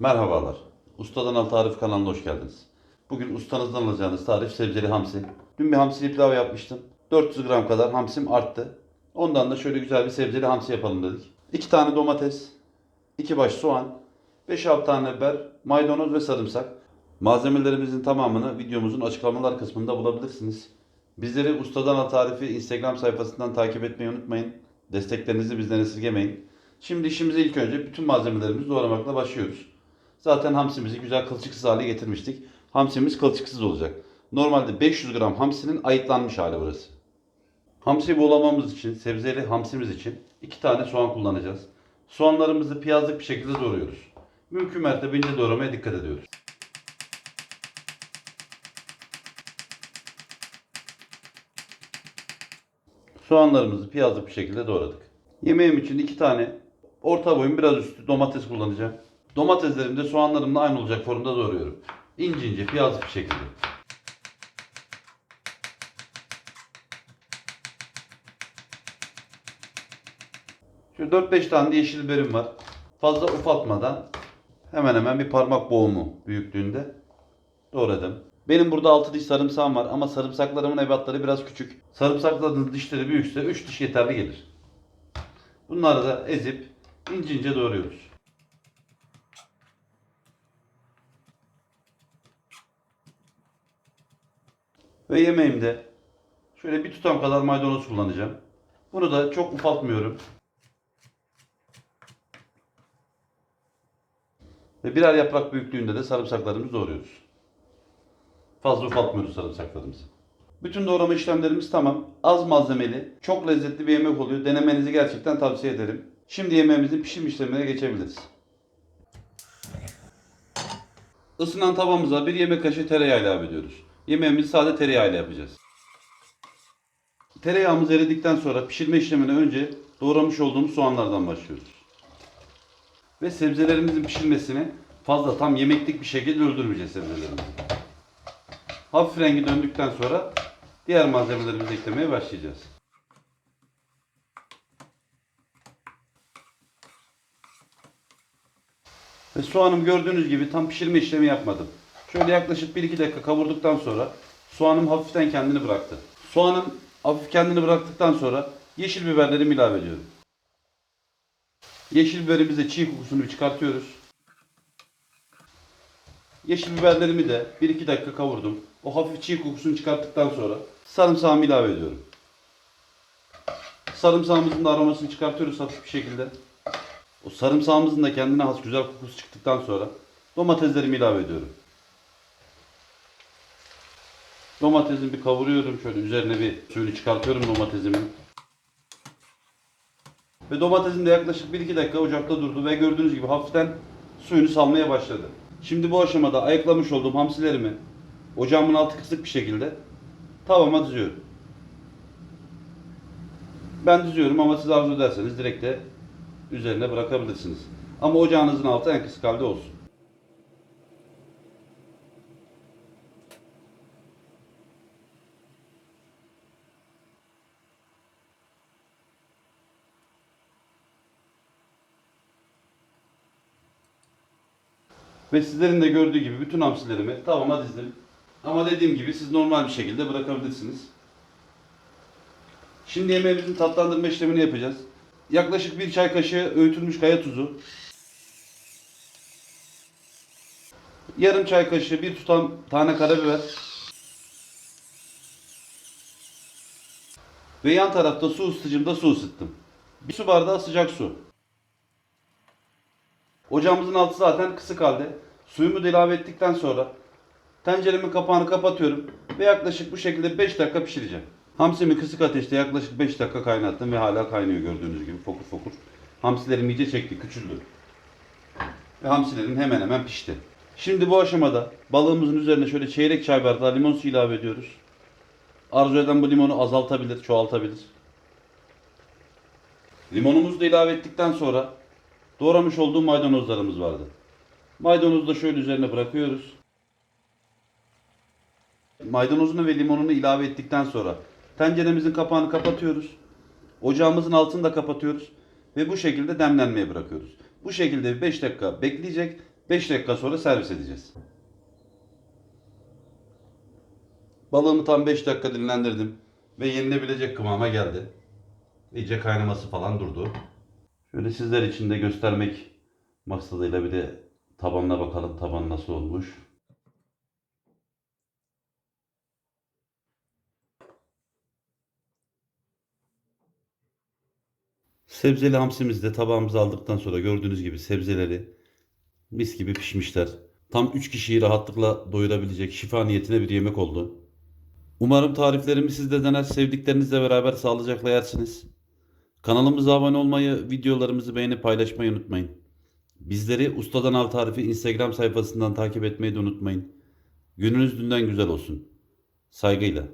Merhabalar. Ustadan Al Tarif kanalına hoş geldiniz. Bugün ustanızdan alacağınız tarif sebzeli hamsi. Dün bir hamsili pilav yapmıştım. 400 gram kadar hamsim arttı. Ondan da şöyle güzel bir sebzeli hamsi yapalım dedik. 2 tane domates, 2 baş soğan, 5-6 tane biber, maydanoz ve sarımsak. Malzemelerimizin tamamını videomuzun açıklamalar kısmında bulabilirsiniz. Bizleri Ustadan Al Tarifi Instagram sayfasından takip etmeyi unutmayın. Desteklerinizi bizden esirgemeyin. Şimdi işimize ilk önce bütün malzemelerimizi doğramakla başlıyoruz. Zaten hamsimizi güzel kılçıksız hale getirmiştik. Hamsimiz kılçıksız olacak. Normalde 500 gram hamsinin ayıtlanmış hali burası. Hamsi bulamamız için, sebzeli hamsimiz için 2 tane soğan kullanacağız. Soğanlarımızı piyazlık bir şekilde doğruyoruz. Mümkün mertebe doğramaya dikkat ediyoruz. Soğanlarımızı piyazlık bir şekilde doğradık. Yemeğim için iki tane orta boyun biraz üstü domates kullanacağım. Domateslerimi de soğanlarımla aynı olacak formda doğruyorum. İnce ince piyazlık bir şekilde. Şu 4-5 tane de yeşil biberim var. Fazla ufaltmadan hemen hemen bir parmak boğumu büyüklüğünde doğradım. Benim burada 6 diş sarımsağım var ama sarımsaklarımın ebatları biraz küçük. Sarımsakların dişleri büyükse 3 diş yeterli gelir. Bunları da ezip ince ince doğruyoruz. Ve yemeğimde şöyle bir tutam kadar maydanoz kullanacağım. Bunu da çok ufaltmıyorum. Ve birer yaprak büyüklüğünde de sarımsaklarımızı doğruyoruz. Fazla ufaltmıyoruz sarımsaklarımızı. Bütün doğrama işlemlerimiz tamam. Az malzemeli, çok lezzetli bir yemek oluyor. Denemenizi gerçekten tavsiye ederim. Şimdi yemeğimizin pişim işlemine geçebiliriz. Isınan tavamıza bir yemek kaşığı tereyağı ilave ediyoruz. Yemeğimizi sade tereyağıyla yapacağız. Tereyağımız eridikten sonra pişirme işlemine önce doğramış olduğumuz soğanlardan başlıyoruz. Ve sebzelerimizin pişirmesini fazla tam yemeklik bir şekilde öldürmeyeceğiz sebzelerimizi. Hafif rengi döndükten sonra diğer malzemelerimizi eklemeye başlayacağız. Ve soğanım gördüğünüz gibi tam pişirme işlemi yapmadım. Şöyle yaklaşık 1-2 dakika kavurduktan sonra soğanım hafiften kendini bıraktı. Soğanım hafif kendini bıraktıktan sonra yeşil biberlerimi ilave ediyorum. Yeşil biberimizde çiğ kokusunu çıkartıyoruz. Yeşil biberlerimi de 1-2 dakika kavurdum. O hafif çiğ kokusunu çıkarttıktan sonra sarımsağımı ilave ediyorum. Sarımsağımızın da aromasını çıkartıyoruz hafif bir şekilde. O sarımsağımızın da kendine has güzel kokusu çıktıktan sonra domateslerimi ilave ediyorum. Domatesimi bir kavuruyorum. Şöyle üzerine bir suyunu çıkartıyorum domatesimin. Ve domatesim de yaklaşık 1-2 dakika ocakta durdu ve gördüğünüz gibi hafiften suyunu salmaya başladı. Şimdi bu aşamada ayıklamış olduğum hamsilerimi ocağımın altı kısık bir şekilde tavama diziyorum. Ben diziyorum ama siz arzu ederseniz direkt de üzerine bırakabilirsiniz. Ama ocağınızın altı en kısık halde olsun. Ve sizlerin de gördüğü gibi bütün hamsilerimi tavama dizdim. Ama dediğim gibi siz normal bir şekilde bırakabilirsiniz. Şimdi yemeğimizin tatlandırma işlemini yapacağız. Yaklaşık bir çay kaşığı öğütülmüş kaya tuzu. Yarım çay kaşığı bir tutam tane karabiber. Ve yan tarafta su ısıtıcımda su ısıttım. Bir su bardağı sıcak su. Ocağımızın altı zaten kısık halde. Suyumu ilave ettikten sonra tenceremin kapağını kapatıyorum ve yaklaşık bu şekilde 5 dakika pişireceğim. Hamsimi kısık ateşte yaklaşık 5 dakika kaynattım ve hala kaynıyor gördüğünüz gibi fokur fokur. Hamsilerim iyice çekti, küçüldü. Ve hamsilerim hemen hemen pişti. Şimdi bu aşamada balığımızın üzerine şöyle çeyrek çay bardağı limon suyu ilave ediyoruz. Arzu eden bu limonu azaltabilir, çoğaltabilir. Limonumuzu da ilave ettikten sonra doğramış olduğum maydanozlarımız vardı. Maydanozu da şöyle üzerine bırakıyoruz. Maydanozunu ve limonunu ilave ettikten sonra tenceremizin kapağını kapatıyoruz. Ocağımızın altını da kapatıyoruz ve bu şekilde demlenmeye bırakıyoruz. Bu şekilde 5 dakika bekleyecek 5 dakika sonra servis edeceğiz. Balığımı tam 5 dakika dinlendirdim ve yenilebilecek kıvama geldi. İyice kaynaması falan durdu. Şöyle sizler için de göstermek maksadıyla bir de tabanına bakalım taban nasıl olmuş. Sebzeli hamsimizi de tabağımıza aldıktan sonra gördüğünüz gibi sebzeleri mis gibi pişmişler. Tam 3 kişiyi rahatlıkla doyurabilecek şifa niyetine bir yemek oldu. Umarım tariflerimi siz de dener, sevdiklerinizle beraber sağlıcakla yersiniz. Kanalımıza abone olmayı, videolarımızı beğenip paylaşmayı unutmayın. Bizleri Ustadan Al Tarifi Instagram sayfasından takip etmeyi de unutmayın. Gününüz dünden güzel olsun. Saygıyla.